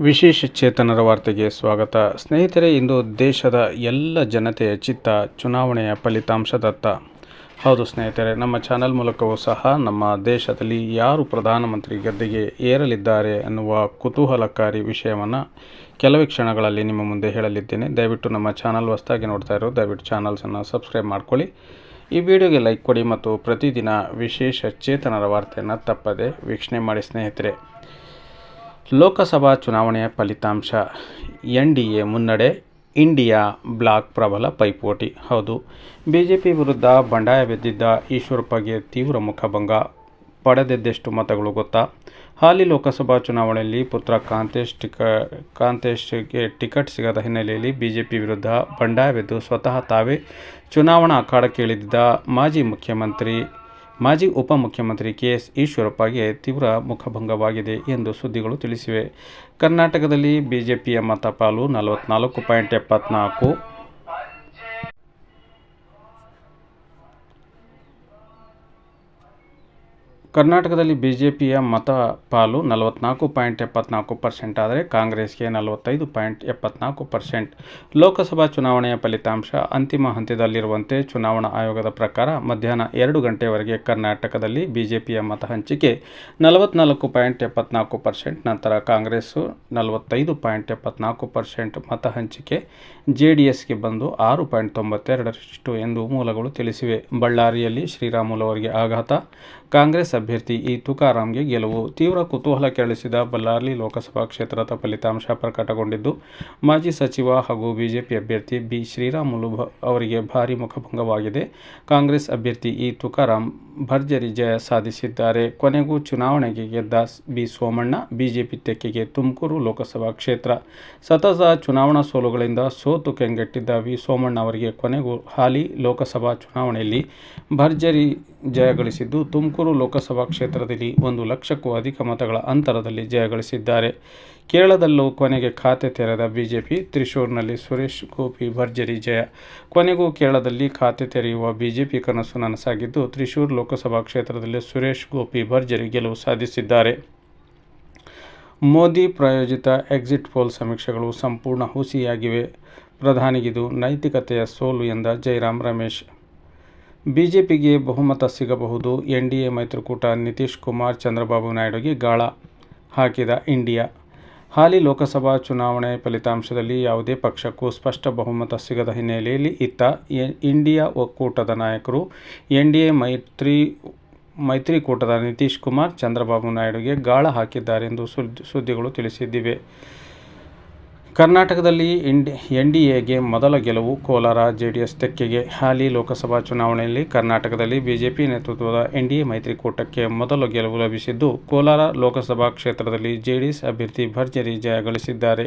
ವಿಶೇಷ ಚೇತನರ ವಾರ್ತೆಗೆ ಸ್ವಾಗತ. ಸ್ನೇಹಿತರೆ, ಇಂದು ದೇಶದ ಎಲ್ಲ ಜನತೆಯ ಚಿತ್ತ ಚುನಾವಣೆಯ ಫಲಿತಾಂಶದತ್ತ. ಹೌದು ಸ್ನೇಹಿತರೆ, ನಮ್ಮ ಚಾನಲ್ ಮೂಲಕವೂ ಸಹ ನಮ್ಮ ದೇಶದಲ್ಲಿ ಯಾರು ಪ್ರಧಾನಮಂತ್ರಿ ಗದ್ದೆಗೆ ಏರಲಿದ್ದಾರೆ ಅನ್ನುವ ಕುತೂಹಲಕಾರಿ ವಿಷಯವನ್ನು ಕೆಲವೇ ಕ್ಷಣಗಳಲ್ಲಿ ನಿಮ್ಮ ಮುಂದೆ ಹೇಳಲಿದ್ದೇನೆ. ದಯವಿಟ್ಟು ನಮ್ಮ ಚಾನಲ್ ಹೊಸದಾಗಿ ನೋಡ್ತಾ ಇರೋ ದಯವಿಟ್ಟು ಚಾನಲ್ಸನ್ನು ಸಬ್ಸ್ಕ್ರೈಬ್ ಮಾಡ್ಕೊಳ್ಳಿ. ಈ ವಿಡಿಯೋಗೆ ಲೈಕ್ ಕೊಡಿ ಮತ್ತು ಪ್ರತಿದಿನ ವಿಶೇಷ ಚೇತನರ ವಾರ್ತೆಯನ್ನು ತಪ್ಪದೆ ವೀಕ್ಷಣೆ ಮಾಡಿ ಸ್ನೇಹಿತರೆ. ಲೋಕಸಭಾ ಚುನಾವಣೆಯ ಫಲಿತಾಂಶ. ಎನ್ ಮುನ್ನಡೆ, ಇಂಡಿಯಾ ಬ್ಲಾಕ್ ಪ್ರಬಲ ಪೈಪೋಟಿ. ಹೌದು, ಬಿಜೆಪಿ ವಿರುದ್ಧ ಬಂಡಾಯ ಬಿದ್ದಿದ್ದ ಈಶ್ವರಪ್ಪಗೆ ತೀವ್ರ ಮುಖಭಂಗ. ಪಡೆದಿದ್ದೆಷ್ಟು ಮತಗಳು ಗೊತ್ತಾ? ಹಾಲಿ ಲೋಕಸಭಾ ಚುನಾವಣೆಯಲ್ಲಿ ಪುತ್ರ ಕಾಂತೇಶ್ ಟಿಕ, ಕಾಂತೇಶ್ಗೆ ಟಿಕೆಟ್ ಸಿಗದ ಹಿನ್ನೆಲೆಯಲ್ಲಿ ಬಿಜೆಪಿ ವಿರುದ್ಧ ಬಂಡಾಯವೆದ್ದು ಸ್ವತಃ ತಾವೇ ಚುನಾವಣಾ ಅಖಾಡಕ್ಕೆ ಇಳಿದಿದ್ದ ಮಾಜಿ ಮುಖ್ಯಮಂತ್ರಿ, ಮಾಜಿ ಉಪಮುಖ್ಯಮಂತ್ರಿ ಕೆ ಎಸ್ ಈಶ್ವರಪ್ಪಗೆ ತೀವ್ರ ಮುಖಭಂಗವಾಗಿದೆ ಎಂದು ಸುದ್ದಿಗಳು ತಿಳಿಸಿವೆ. ಕರ್ನಾಟಕದಲ್ಲಿ ಬಿಜೆಪಿಯ ಮತಪಾಲು ನಲವತ್ನಾಲ್ಕು ಪಾಯಿಂಟ್ ಎಪ್ಪತ್ನಾಲ್ಕು ಕರ್ನಾಟಕದಲ್ಲಿ ಬಿಜೆಪಿಯ ಮತ ಪಾಲು ನಲವತ್ನಾಲ್ಕು ಪಾಯಿಂಟ್ ಎಪ್ಪತ್ನಾಲ್ಕು ಪರ್ಸೆಂಟ್ ಆದರೆ ಕಾಂಗ್ರೆಸ್ಗೆ ನಲವತ್ತೈದು ಪಾಯಿಂಟ್ ಎಪ್ಪತ್ನಾಲ್ಕು ಪರ್ಸೆಂಟ್. ಲೋಕಸಭಾ ಚುನಾವಣೆಯ ಫಲಿತಾಂಶ ಅಂತಿಮ ಹಂತದಲ್ಲಿರುವಂತೆ ಚುನಾವಣಾ ಆಯೋಗದ ಪ್ರಕಾರ ಮಧ್ಯಾಹ್ನ ಎರಡು ಗಂಟೆಯವರೆಗೆ ಕರ್ನಾಟಕದಲ್ಲಿ ಬಿಜೆಪಿಯ ಮತ ಹಂಚಿಕೆ ನಲವತ್ನಾಲ್ಕು ಪಾಯಿಂಟ್ ಎಪ್ಪತ್ನಾಲ್ಕು ಪರ್ಸೆಂಟ್, ನಂತರ ಕಾಂಗ್ರೆಸ್ಸು ನಲವತ್ತೈದು ಪಾಯಿಂಟ್ ಎಪ್ಪತ್ನಾಲ್ಕು ಪರ್ಸೆಂಟ್ ಮತ ಹಂಚಿಕೆ ಜೆ ಡಿ ಎಸ್ಗೆ ಬಂದು ಆರು ಪಾಯಿಂಟ್ ತೊಂಬತ್ತೆರಡರಷ್ಟು ಎಂದು ಮೂಲಗಳು ತಿಳಿಸಿವೆ. ಬಳ್ಳಾರಿಯಲ್ಲಿ ಶ್ರೀರಾಮುಲು ಅವರಿಗೆ ಆಘಾತ ಕಾಂಗ್ರೆಸ್ ಅಭ್ಯರ್ಥಿ ಇ ತುಕಾರಾಂಗೆ ಗೆಲುವು. ತೀವ್ರ ಕುತೂಹಲ ಕೆರಳಿಸಿದ ಬಳ್ಳಾರಿ ಲೋಕಸಭಾ ಕ್ಷೇತ್ರದ ಫಲಿತಾಂಶ ಪ್ರಕಟಗೊಂಡಿದ್ದು, ಮಾಜಿ ಸಚಿವ ಹಾಗೂ ಬಿಜೆಪಿ ಅಭ್ಯರ್ಥಿ ಬಿ. ಶ್ರೀರಾಮುಲು ಅವರಿಗೆ ಭಾರಿ ಮುಖಭಂಗವಾಗಿದೆ. ಕಾಂಗ್ರೆಸ್ ಅಭ್ಯರ್ಥಿ ಇ ತುಕಾರಾಂ ಭರ್ಜರಿ ಜಯ ಸಾಧಿಸಿದ್ದಾರೆ. ಕೊನೆಗೂ ಚುನಾವಣೆಗೆ ಗೆದ್ದ ಬಿ. ಸೋಮಣ್ಣ, ಬಿಜೆಪಿ ತೆಕ್ಕೆಗೆ ತುಮಕೂರು ಲೋಕಸಭಾ ಕ್ಷೇತ್ರ. ಸತತ ಚುನಾವಣಾ ಸೋಲುಗಳಿಂದ ಸೋತು ಕೆಂಗೆಟ್ಟಿದ್ದ ವಿ. ಸೋಮಣ್ಣ ಅವರಿಗೆ ಕೊನೆಗೂ ಹಾಲಿ ಲೋಕಸಭಾ ಚುನಾವಣೆಯಲ್ಲಿ ಭರ್ಜರಿ ಜಯಗಳಿಸಿದ್ದು ತುಮಕೂರು ಲೋಕಸಭಾ ಕ್ಷೇತ್ರದಲ್ಲಿ ಒಂದು ಲಕ್ಷಕ್ಕೂ ಅಧಿಕ ಮತಗಳ ಅಂತರದಲ್ಲಿ ಜಯಗಳಿಸಿದ್ದಾರೆ ಕೇರಳದಲ್ಲೂ ಕೊನೆಗೆ ಖಾತೆ ತೆರೆದ ಬಿಜೆಪಿ, ತ್ರಿಶೂರ್ನಲ್ಲಿ ಸುರೇಶ್ ಗೋಪಿ ಭರ್ಜರಿ ಜಯ. ಕೊನೆಗೂ ಕೇರಳದಲ್ಲಿ ಖಾತೆ ತೆರೆಯುವ ಬಿಜೆಪಿ ಕನಸು ನನಸಾಗಿದ್ದು, ತ್ರಿಶೂರ್ ಲೋಕಸಭಾ ಕ್ಷೇತ್ರದಲ್ಲಿ ಸುರೇಶ್ ಗೋಪಿ ಭರ್ಜರಿ ಗೆಲುವು ಸಾಧಿಸಿದ್ದಾರೆ. ಮೋದಿ ಪ್ರಾಯೋಜಿತ ಎಕ್ಸಿಟ್ ಪೋಲ್ ಸಮೀಕ್ಷೆಗಳು ಸಂಪೂರ್ಣ ಹುಸಿಯಾಗಿವೆ. ಪ್ರಧಾನಿಗಿದು ನೈತಿಕತೆಯ ಸೋಲು ಎಂದ ಜೈರಾಮ್ ರಮೇಶ್. ಬಿಜೆಪಿಗೆ ಬಹುಮತ ಸಿಗಬಹುದು. ಎನ್ ಡಿ ಎ ಮೈತ್ರಿಕೂಟ ನಿತೀಶ್ ಕುಮಾರ್, ಚಂದ್ರಬಾಬು ನಾಯ್ಡುಗೆ ಗಾಳ ಹಾಕಿದ ಇಂಡಿಯಾ. ಹಾಲಿ ಲೋಕಸಭಾ ಚುನಾವಣೆ ಫಲಿತಾಂಶದಲ್ಲಿ ಯಾವುದೇ ಪಕ್ಷಕ್ಕೂ ಸ್ಪಷ್ಟ ಬಹುಮತ ಸಿಗದ ಹಿನ್ನೆಲೆಯಲ್ಲಿ ಇತ್ತ ಇಂಡಿಯಾ ಒಕ್ಕೂಟದ ನಾಯಕರು ಎನ್ ಡಿ ಎ ಮೈತ್ರಿ, ಮೈತ್ರಿಕೂಟದ ನಿತೀಶ್ ಕುಮಾರ್, ಚಂದ್ರಬಾಬು ನಾಯ್ಡುಗೆ ಗಾಳ ಹಾಕಿದ್ದಾರೆಂದು ಸುದ್ದಿ, ಸುದ್ದಿಗಳು ತಿಳಿಸಿದ್ದಿವೆ. ಕರ್ನಾಟಕದಲ್ಲಿ ಇಂಡಿ, ಎನ್ ಡಿ ಎಗೆ ಮೊದಲ ಗೆಲುವು ಕೋಲಾರ ಜೆಡಿಎಸ್ ತೆಕ್ಕೆಗೆ ಹಾಲಿ ಲೋಕಸಭಾ ಚುನಾವಣೆಯಲ್ಲಿ ಕರ್ನಾಟಕದಲ್ಲಿ ಬಿಜೆಪಿ ನೇತೃತ್ವದ ಎನ್ ಡಿ ಎ ಮೈತ್ರಿಕೂಟಕ್ಕೆ ಮೊದಲ ಗೆಲುವು ಲಭಿಸಿದ್ದು, ಕೋಲಾರ ಲೋಕಸಭಾ ಕ್ಷೇತ್ರದಲ್ಲಿ ಜೆಡಿಎಸ್ ಅಭ್ಯರ್ಥಿ ಭರ್ಜರಿ ಜಯ ಗಳಿಸಿದ್ದಾರೆ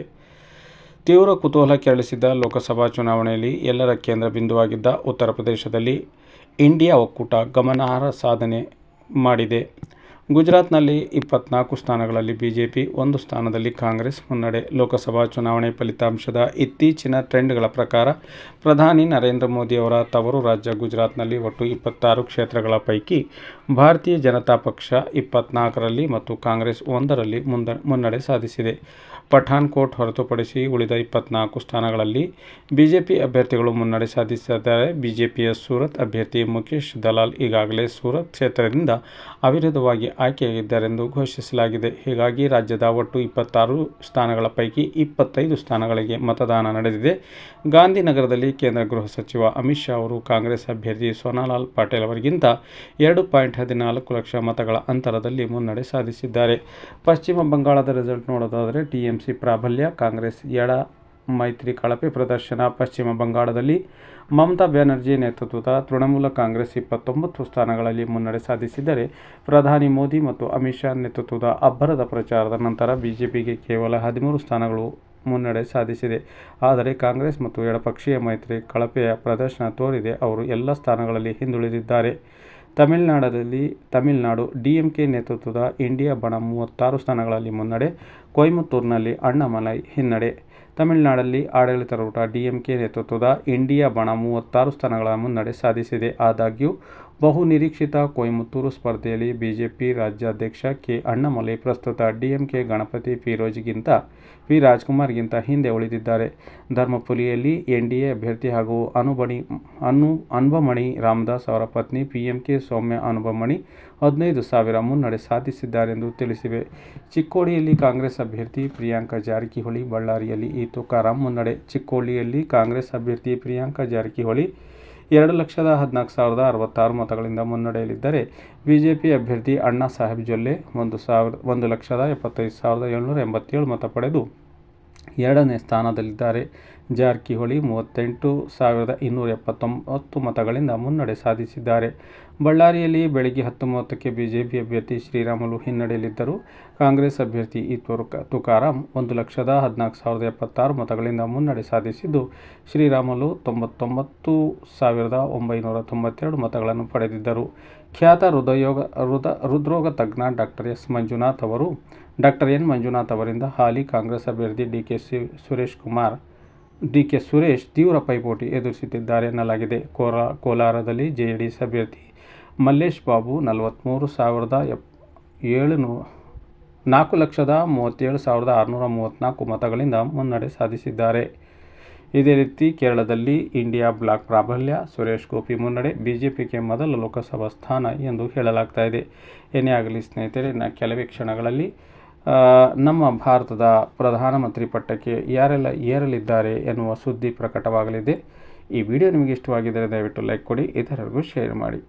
ತೀವ್ರ ಕುತೂಹಲ ಕೆರಳಿಸಿದ್ದ ಲೋಕಸಭಾ ಚುನಾವಣೆಯಲ್ಲಿ ಎಲ್ಲರ ಕೇಂದ್ರ ಬಿಂದುವಾಗಿದ್ದ ಉತ್ತರ ಪ್ರದೇಶದಲ್ಲಿ ಇಂಡಿಯಾ ಒಕ್ಕೂಟ ಗಮನಾರ್ಹ ಸಾಧನೆ ಮಾಡಿದೆ. ಗುಜರಾತ್ನಲ್ಲಿ ಇಪ್ಪತ್ನಾಲ್ಕು ಸ್ಥಾನಗಳಲ್ಲಿ ಬಿಜೆಪಿ, ಒಂದು ಸ್ಥಾನದಲ್ಲಿ ಕಾಂಗ್ರೆಸ್, ಮುನ್ನಡೆ ಲೋಕಸಭಾ ಚುನಾವಣೆ ಫಲಿತಾಂಶದ ಇತ್ತೀಚಿನ ಟ್ರೆಂಡ್ಗಳ ಪ್ರಕಾರ ಪ್ರಧಾನಿ ನರೇಂದ್ರ ಮೋದಿ ಅವರ ತವರು ರಾಜ್ಯ ಗುಜರಾತ್ನಲ್ಲಿ ಒಟ್ಟು ಇಪ್ಪತ್ತಾರು ಕ್ಷೇತ್ರಗಳ ಪೈಕಿ ಭಾರತೀಯ ಜನತಾ ಪಕ್ಷ ಇಪ್ಪತ್ನಾಲ್ಕರಲ್ಲಿ ಮತ್ತು ಕಾಂಗ್ರೆಸ್ ಒಂದರಲ್ಲಿ ಮುಂದ, ಮುನ್ನಡೆ ಸಾಧಿಸಿದೆ. ಪಠಾನ್ಕೋಟ್ ಹೊರತುಪಡಿಸಿ ಉಳಿದ ಇಪ್ಪತ್ನಾಲ್ಕು ಸ್ಥಾನಗಳಲ್ಲಿ ಬಿಜೆಪಿ ಅಭ್ಯರ್ಥಿಗಳು ಮುನ್ನಡೆ ಸಾಧಿಸಿದ್ದಾರೆ ಬಿಜೆಪಿಯ ಸೂರತ್ ಅಭ್ಯರ್ಥಿ ಮುಖೇಶ್ ದಲಾಲ್ ಈಗಾಗಲೇ ಸೂರತ್ ಕ್ಷೇತ್ರದಿಂದ ಅವಿರೋಧವಾಗಿ ಆಯ್ಕೆಯಾಗಿದ್ದಾರೆಂದು ಘೋಷಿಸಲಾಗಿದೆ. ಹೀಗಾಗಿ ರಾಜ್ಯದ ಒಟ್ಟು ಇಪ್ಪತ್ತಾರು ಸ್ಥಾನಗಳ ಪೈಕಿ ಇಪ್ಪತ್ತೈದು ಸ್ಥಾನಗಳಿಗೆ ಮತದಾನ ನಡೆದಿದೆ. ಗಾಂಧಿನಗರದಲ್ಲಿ ಕೇಂದ್ರ ಗೃಹ ಸಚಿವ ಅಮಿತ್ ಶಾ ಅವರು ಕಾಂಗ್ರೆಸ್ ಅಭ್ಯರ್ಥಿ ಸೋನಾಲಾಲ್ ಪಾಟೀಲ್ ಅವರಿಗಿಂತ ಎರಡು ಪಾಯಿಂಟ್ ಹದಿನಾಲ್ಕು ಲಕ್ಷ ಮತಗಳ ಅಂತರದಲ್ಲಿ ಮುನ್ನಡೆ ಸಾಧಿಸಿದ್ದಾರೆ. ಪಶ್ಚಿಮ ಬಂಗಾಳದ ರಿಸಲ್ಟ್ ನೋಡೋದಾದರೆ ಟಿಎಂಸಿ ಪ್ರಾಬಲ್ಯ, ಕಾಂಗ್ರೆಸ್ ಎಡ ಮೈತ್ರಿ ಕಳಪೆ ಪ್ರದರ್ಶನ ಪಶ್ಚಿಮ ಬಂಗಾಳದಲ್ಲಿ ಮಮತಾ ಬ್ಯಾನರ್ಜಿ ನೇತೃತ್ವದ ತೃಣಮೂಲ ಕಾಂಗ್ರೆಸ್ ಇಪ್ಪತ್ತೊಂಬತ್ತು ಸ್ಥಾನಗಳಲ್ಲಿ ಮುನ್ನಡೆ ಸಾಧಿಸಿದರೆ ಪ್ರಧಾನಿ ಮೋದಿ ಮತ್ತು ಅಮಿತ್ ಶಾ ನೇತೃತ್ವದ ಅಬ್ಬರದ ಪ್ರಚಾರದ ನಂತರ ಬಿಜೆಪಿಗೆ ಕೇವಲ ಹದಿಮೂರು ಸ್ಥಾನಗಳು ಮುನ್ನಡೆ ಸಾಧಿಸಿದೆ. ಆದರೆ ಕಾಂಗ್ರೆಸ್ ಮತ್ತು ಎಡಪಕ್ಷೀಯ ಮೈತ್ರಿ ಕಳಪೆಯ ಪ್ರದರ್ಶನ ತೋರಿದೆ. ಅವರು ಎಲ್ಲ ಸ್ಥಾನಗಳಲ್ಲಿ ಹಿಂದುಳಿದಿದ್ದಾರೆ. ತಮಿಳುನಾಡಲ್ಲಿ ತಮಿಳುನಾಡು ಡಿಎಂಕೆ ನೇತೃತ್ವದ ಇಂಡಿಯಾ ಬಣ ಮೂವತ್ತಾರು ಸ್ಥಾನಗಳಲ್ಲಿ ಮುನ್ನಡೆ. ಕೊಯಮತ್ತೂರಿನಲ್ಲಿ ಅಣ್ಣಾಮಲೈ ಹಿನ್ನಡೆ. ತಮಿಳುನಾಡಲ್ಲಿ ಆಡಳಿತಾರೂಢ ಡಿಎಂಕೆ ನೇತೃತ್ವದ ಇಂಡಿಯಾ ಬಣ ಮೂವತ್ತಾರು ಸ್ಥಾನಗಳ ಮುನ್ನಡೆ ಸಾಧಿಸಿದೆ. ಆದಾಗ್ಯೂ ಬಹು ನಿರೀಕ್ಷಿತ ಕೊಯಮತ್ತೂರು ಸ್ಪರ್ಧೆಯಲ್ಲಿ ಬಿಜೆಪಿ ರಾಜ್ಯಾಧ್ಯಕ್ಷ ಕೆ ಅಣ್ಣಾಮಲೈ ಪ್ರಸ್ತುತ ಡಿಎಂಕೆ ಗಣಪತಿ ಫಿರೋಜ್ಗಿಂತ ವಿ ರಾಜ್ಕುಮಾರ್ಗಿಂತ ಹಿಂದೆ ಉಳಿದಿದ್ದಾರೆ. ಧರ್ಮಪುರಿಯಲ್ಲಿ ಎನ್ಡಿಎ ಅಭ್ಯರ್ಥಿ ಹಾಗೂ ಅನುಬಣಿ ಅನು ಅನ್ಬಮಣಿ ರಾಮದಾಸ್ ಅವರ ಪತ್ನಿ ಪಿಎಂಕೆ ಸೌಮ್ಯ ಅನುಬಮಣಿ ಹದಿನೈದು ಸಾವಿರ ಮುನ್ನಡೆ ಸಾಧಿಸಿದ್ದಾರೆಂದು ತಿಳಿಸಿವೆ. ಚಿಕ್ಕೋಡಿಯಲ್ಲಿ ಕಾಂಗ್ರೆಸ್ ಅಭ್ಯರ್ಥಿ ಪ್ರಿಯಾಂಕಾ ಜಾರಕಿಹೊಳಿ, ಬಳ್ಳಾರಿಯಲ್ಲಿ ಈ ತುಕಾರಾಂ ಮುನ್ನಡೆ. ಚಿಕ್ಕೋಡಿಯಲ್ಲಿ ಕಾಂಗ್ರೆಸ್ ಅಭ್ಯರ್ಥಿ ಪ್ರಿಯಾಂಕಾ ಜಾರಕಿಹೊಳಿ ಎರಡು ಲಕ್ಷದ ಹದಿನಾಲ್ಕು ಸಾವಿರದ ಅರವತ್ತಾರು ಮತಗಳಿಂದ ಮುನ್ನಡೆಯಲಿದ್ದರೆ ಬಿಜೆಪಿ ಅಭ್ಯರ್ಥಿ ಅಣ್ಣಾ ಸಾಹೇಬ್ ಜೊಲ್ಲೆ ಒಂದು ಸಾವಿರ, ಒಂದು ಲಕ್ಷದ ಎಪ್ಪತ್ತೈದು ಸಾವಿರದ ಏಳ್ನೂರ ಎಂಬತ್ತೇಳು ಮತ ಪಡೆದು ಎರಡನೇ ಸ್ಥಾನದಲ್ಲಿದ್ದಾರೆ. ಜಾರಕಿಹೊಳಿ ಮೂವತ್ತೆಂಟು ಸಾವಿರದ ಇನ್ನೂರ ಎಪ್ಪತ್ತೊಂಬತ್ತು ಮತಗಳಿಂದ ಮುನ್ನಡೆ ಸಾಧಿಸಿದ್ದಾರೆ. ಬಳ್ಳಾರಿಯಲ್ಲಿ ಬೆಳಗ್ಗೆ ಹತ್ತು ಮೂವತ್ತಕ್ಕೆ ಬಿಜೆಪಿ ಅಭ್ಯರ್ಥಿ ಶ್ರೀರಾಮುಲು ಹಿನ್ನಡೆಯಲ್ಲಿದ್ದರು. ಕಾಂಗ್ರೆಸ್ ಅಭ್ಯರ್ಥಿ ಈ ತುರ್ಕ ತುಕಾರಾಂ ಒಂದು ಲಕ್ಷದ ಹದಿನಾಲ್ಕು ಸಾವಿರದ ಎಪ್ಪತ್ತಾರು ಮತಗಳಿಂದ ಮುನ್ನಡೆ ಸಾಧಿಸಿದ್ದು, ಶ್ರೀರಾಮುಲು ತೊಂಬತ್ತೊಂಬತ್ತು ಸಾವಿರದ ಒಂಬೈನೂರ ತೊಂಬತ್ತೆರಡು ಮತಗಳನ್ನು ಪಡೆದಿದ್ದರು. ಖ್ಯಾತ ಹೃದಯೋಗ, ಹೃದ, ಹೃದ್ರೋಗ ತಜ್ಞ ಡಾಕ್ಟರ್ ಎಸ್ ಮಂಜುನಾಥ್ ಅವರು ಡಾಕ್ಟರ್ ಎನ್ ಮಂಜುನಾಥ್ ಅವರಿಂದ ಹಾಲಿ ಕಾಂಗ್ರೆಸ್ ಅಭ್ಯರ್ಥಿ D K Suresh Kumar D K Suresh ತೀವ್ರ ಪೈಪೋಟಿ ಎದುರಿಸುತ್ತಿದ್ದಾರೆ ಎನ್ನಲಾಗಿದೆ. ಕೋರಾ, ಕೋಲಾರದಲ್ಲಿ ಎಸ್ ಅಭ್ಯರ್ಥಿ ಮಲ್ಲೇಶ್ ಬಾಬು ನಲವತ್ತ್ಮೂರು ಸಾವಿರದ ಎಪ್, ಏಳುನೂ, ನಾಲ್ಕು ಲಕ್ಷದ ಮೂವತ್ತೇಳು ಸಾವಿರದ ಆರುನೂರ ಮೂವತ್ತ್ನಾಲ್ಕು ಮತಗಳಿಂದ ಮುನ್ನಡೆ ಸಾಧಿಸಿದ್ದಾರೆ. ಇದೇ ರೀತಿ ಕೇರಳದಲ್ಲಿ ಇಂಡಿಯಾ ಬ್ಲಾಕ್ ಪ್ರಾಬಲ್ಯ, ಸುರೇಶ್ ಗೋಪಿ ಮುನ್ನಡೆ, ಬಿಜೆಪಿಗೆ ಮೊದಲ ಲೋಕಸಭಾ ಸ್ಥಾನ ಎಂದು ಹೇಳಲಾಗ್ತಾ ಇದೆ. ಏನೇ ಆಗಲಿ ಸ್ನೇಹಿತರೆ, ಇನ್ನು ಕೆಲವೇ ಕ್ಷಣಗಳಲ್ಲಿ ನಮ್ಮ ಭಾರತದ ಪ್ರಧಾನಮಂತ್ರಿ ಪಟ್ಟಕ್ಕೆ ಯಾರೆಲ್ಲ ಏರಲಿದ್ದಾರೆ ಎನ್ನುವ ಸುದ್ದಿ ಪ್ರಕಟವಾಗಲಿದೆ. ಈ ವಿಡಿಯೋ ನಿಮಗೆ ಇಷ್ಟವಾಗಿದ್ದರೆ ದಯವಿಟ್ಟು ಲೈಕ್ ಕೊಡಿ, ಇತರರಿಗೂ ಶೇರ್ ಮಾಡಿ.